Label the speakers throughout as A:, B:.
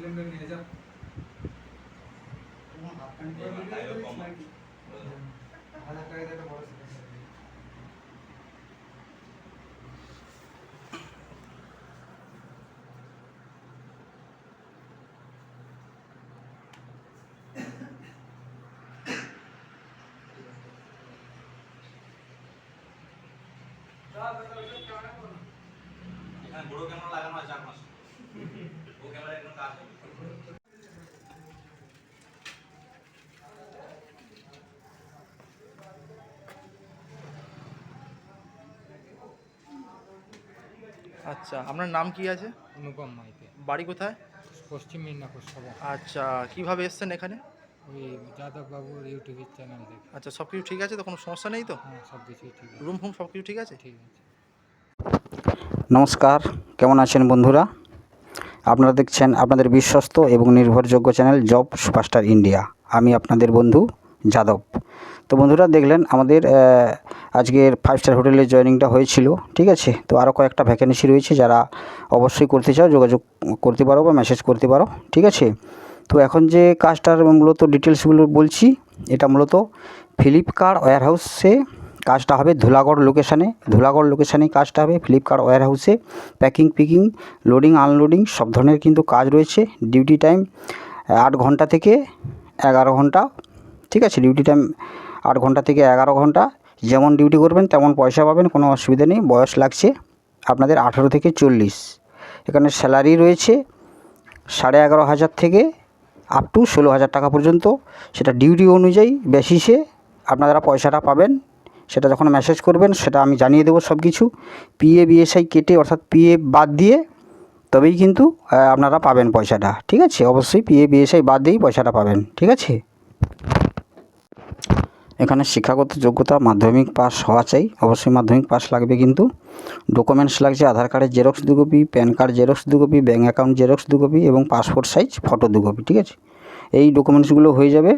A: Cylinder নিয়ে যা।
B: এখানে বড় ক্যামেরা লাগানো আছে চার পাঁচ ও ক্যামেরা একদম কাজ হবে
C: আচ্ছা আপনার নাম কি আছে?
D: অনুপম মাইতে।
C: বাড়ি কোথায়?
D: পশ্চিম মেদিনীপুর সভা
C: আচ্ছা কীভাবে এসছেন এখানে?
D: ওই যাদব বাবুর ইউটিউবের চ্যানেল দেখে।
C: আচ্ছা সব কিছু ঠিক আছে তো? কোনো সমস্যা নেই তো?
D: হ্যাঁ সব কিছুই ঠিক আছে।
C: রুম ফুম সব কিছু ঠিক আছে?
D: ঠিক আছে।
E: নমস্কার কেমন আছেন বন্ধুরা? আপনারা দেখছেন আপনাদের বিশ্বস্ত এবং নির্ভরযোগ্য চ্যানেল জব সুপারস্টার ইন্ডিয়া। আমি আপনাদের বন্ধু যাদব। তো বন্ধুরা দেখলেন আমাদের আজকের ফাইভ স্টার হোটেলের জয়েনিংটা হয়েছিল, ঠিক আছে? তো আরও কয়েকটা ভ্যাকেন্সি রয়েছে যারা অবশ্যই করতে চাও, যোগাযোগ করতে পারো বা মেসেজ করতে পারো, ঠিক আছে? তো এখন যে কাজটার মূলত ডিটেলসগুলো বলছি, এটা মূলত ফ্লিপকার্ট ওয়্যার হাউসে কাজটা হবে ধুলাগড় লোকেশানে ধুলাগড় লোকেশানে কাজটা হবে ফ্লিপকার্ট ওয়্যার হাউসে প্যাকিং পিকিং লোডিং আনলোডিং সব ধরনের কিন্তু কাজ রয়েছে ডিউটি টাইম আট ঘণ্টা থেকে এগারো ঘণ্টা, ঠিক আছে? ডিউটি টাইম আট ঘণ্টা থেকে এগারো ঘণ্টা, যেমন ডিউটি করবেন তেমন পয়সা পাবেন, কোনো অসুবিধা নেই, বয়স লাগছে আপনাদের আঠেরো থেকে চল্লিশ। এখানে স্যালারি রয়েছে সাড়ে এগারো হাজার থেকে আপ টু ষোলো হাজার টাকা পর্যন্ত, সেটা ডিউটি অনুযায়ী বেসিসে আপনারা পয়সাটা পাবেন। সেটা যখন মেসেজ করবেন, সেটা আমি জানিয়ে দেবো সব কিছু পিএ বিএসআই কেটে অর্থাৎ পিএ বাদ দিয়ে তবেই কিন্তু আপনারা পাবেন পয়সাটা, ঠিক আছে? অবশ্যই পিএ বিএসআই বাদ দিয়েই পয়সাটা পাবেন, ঠিক আছে? এখানে শিক্ষাগত যোগ্যতা, মাধ্যমিক পাস হওয়া চাই। অবশ্যই মাধ্যমিক পাস লাগবে কিন্তু। ডকুমেন্টস লাগছে আধার কার্ডের জেরক্স দু কপি প্যান কার্ড জেরক্স দু কপি ব্যাঙ্ক অ্যাকাউন্ট জেরক্স দু কপি এবং পাসপোর্ট সাইজ ফটো দু কপি ঠিক আছে? এই ডকুমেন্টসগুলো হয়ে যাবে।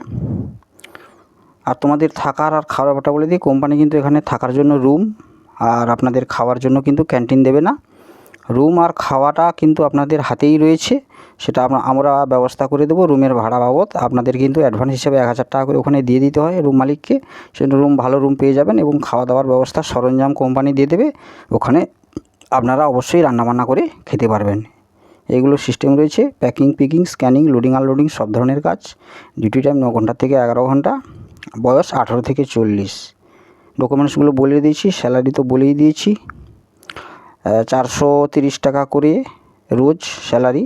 E: আর তোমাদের থাকার আর খাওয়ার ব্যাপারটা বলে দিই কোম্পানি কিন্তু এখানে থাকার জন্য রুম আর আপনাদের খাওয়ার জন্য কিন্তু ক্যান্টিন দেবে না। রুম আর খাওয়াটা কিন্তু আপনাদের হাতেই রয়েছে, সেটা আমরা ব্যবস্থা করে দেবো রুমের ভাড়া বাবদ। আপনাদের কিন্তু অ্যাডভান্স হিসেবে এক হাজার টাকা করে ওখানে দিয়ে দিতে হয় রুম মালিককে। সেটা রুম ভালো রুম পেয়ে যাবেন এবং খাওয়া দাওয়ার ব্যবস্থা সরঞ্জাম কোম্পানি দিয়ে দেবে। ওখানে আপনারা অবশ্যই রান্নাবান্না করে খেতে পারবেন। এগুলো সিস্টেম রয়েছে packing picking scanning loading unloading সব ধরনের কাজ। ডিউটি টাইম ন ঘণ্টা থেকে এগারো ঘণ্টা। বয়স আঠারো থেকে চল্লিশ। ডকুমেন্টসগুলো বলে দিয়েছি স্যালারি তো বলেই দিয়েছি। চারশো তিরিশ টাকা করে রোজ স্যালারি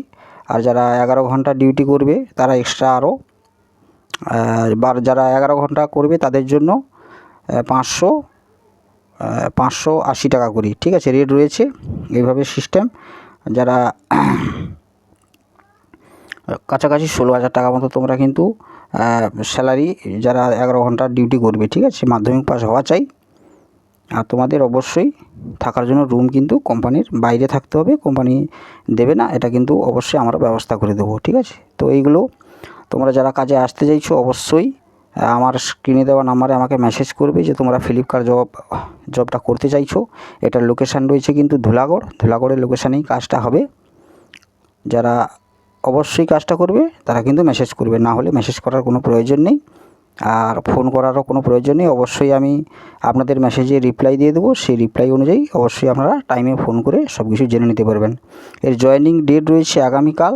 E: আর যারা এগারো ঘণ্টা ডিউটি করবে, তারা এক্সট্রা আরও বার যারা এগারো ঘণ্টা করবে, তাদের জন্য পাঁচশো পাঁচশো আশি টাকা করে। ঠিক আছে রেট রয়েছে এইভাবে সিস্টেম যারা কাছাকাছি ষোলো হাজার টাকা মতো তোমরা কিন্তু স্যালারি যারা এগারো ঘণ্টার ডিউটি করবে, ঠিক আছে? মাধ্যমিক পাস হওয়া চাই। আর তোমাদের অবশ্যই থাকার জন্য রুম কিন্তু কোম্পানির বাইরে থাকতে হবে কোম্পানি দেবে না, এটা কিন্তু অবশ্যই আমরা ব্যবস্থা করে দেবো, ঠিক আছে? তো এইগুলো তোমরা যারা কাজে আসতে চাইছো, অবশ্যই আমার স্ক্রিনে দেওয়া নাম্বারে আমাকে মেসেজ করবে যে তোমরা ফ্লিপকার্ট জব জবটা করতে চাইছো। এটার লোকেশান রয়েছে কিন্তু ধুলাগড়, ধুলাগড়ের লোকেশানেই কাজটা হবে। যারা অবশ্যই কাজটা করবে, তারা কিন্তু মেসেজ করবে। না হলে মেসেজ করার কোনো প্রয়োজন নেই। আর ফোন করারও কোনো প্রয়োজন নেই। অবশ্যই আমি আপনাদের মেসেজে রিপ্লাই দিয়ে দেবো। সেই রিপ্লাই অনুযায়ী অবশ্যই আপনারা টাইমে ফোন করে সব কিছু জেনে নিতে পারবেন। এর জয়েনিং ডেট রয়েছে আগামীকাল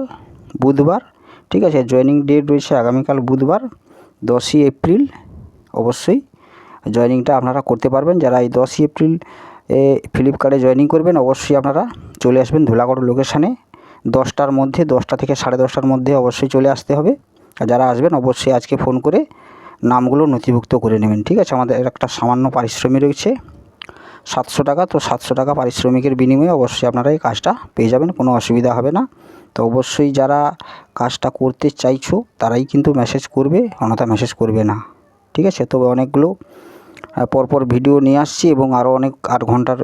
E: বুধবার। ঠিক আছে? জয়েনিং ডেট রয়েছে আগামীকাল বুধবার, দশই এপ্রিল। অবশ্যই জয়েনিংটা আপনারা করতে পারবেন। যারা এই দশই এপ্রিল এ ফ্লিপকার্টে জয়েনিং করবেন, অবশ্যই আপনারা চলে আসবেন ধুলাগড় লোকেশানে দশটার মধ্যে, দশটা থেকে সাড়ে দশটার মধ্যে অবশ্যই চলে আসতে হবে। আর যারা আসবেন, অবশ্যই আজকে ফোন করে নামগুলো নথিভুক্ত করে নেবেন, ঠিক আছে? আমাদের একটা সামান্য পারিশ্রমিক রয়েছে। সাতশো টাকা, তো সাতশো টাকা পারিশ্রমিকের বিনিময়ে অবশ্যই আপনারা এই কাজটা পেয়ে যাবেন, কোনো অসুবিধা হবে না। তো অবশ্যই যারা কাজটা করতে চাইছো, তারাই কিন্তু মেসেজ করবে, অন্যথা মেসেজ করবে না, ঠিক আছে? তবে অনেকগুলো পরপর ভিডিও নিয়ে আসছি এবং আরও অনেক আট ঘণ্টার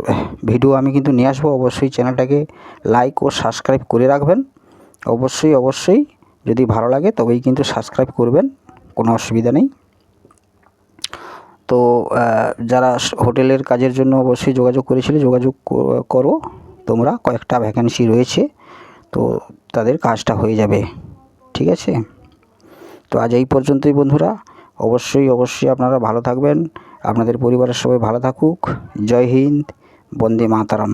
E: ভিডিও আমি কিন্তু নিয়ে আসব। অবশ্যই চ্যানেলটাকে লাইক ও সাবস্ক্রাইব করে রাখবেন। অবশ্যই অবশ্যই যদি ভালো লাগে তবেই কিন্তু সাবস্ক্রাইব করবেন, কোনো অসুবিধা নেই। তো যারা হোটেলের কাজের জন্য অবশ্যই যোগাযোগ করেছিলে, যোগাযোগ করো। তোমরা কয়েকটা ভ্যাকেন্সি রয়েছে, তো তাদের কাজটা হয়ে যাবে। ঠিক আছে? তো আজ এই পর্যন্তই বন্ধুরা। অবশ্যই অবশ্যই আপনারা ভালো থাকবেন। আপনাদের পরিবারের সবাই ভালো থাকুক। জয় হিন্দ বন্দে মাতারাম।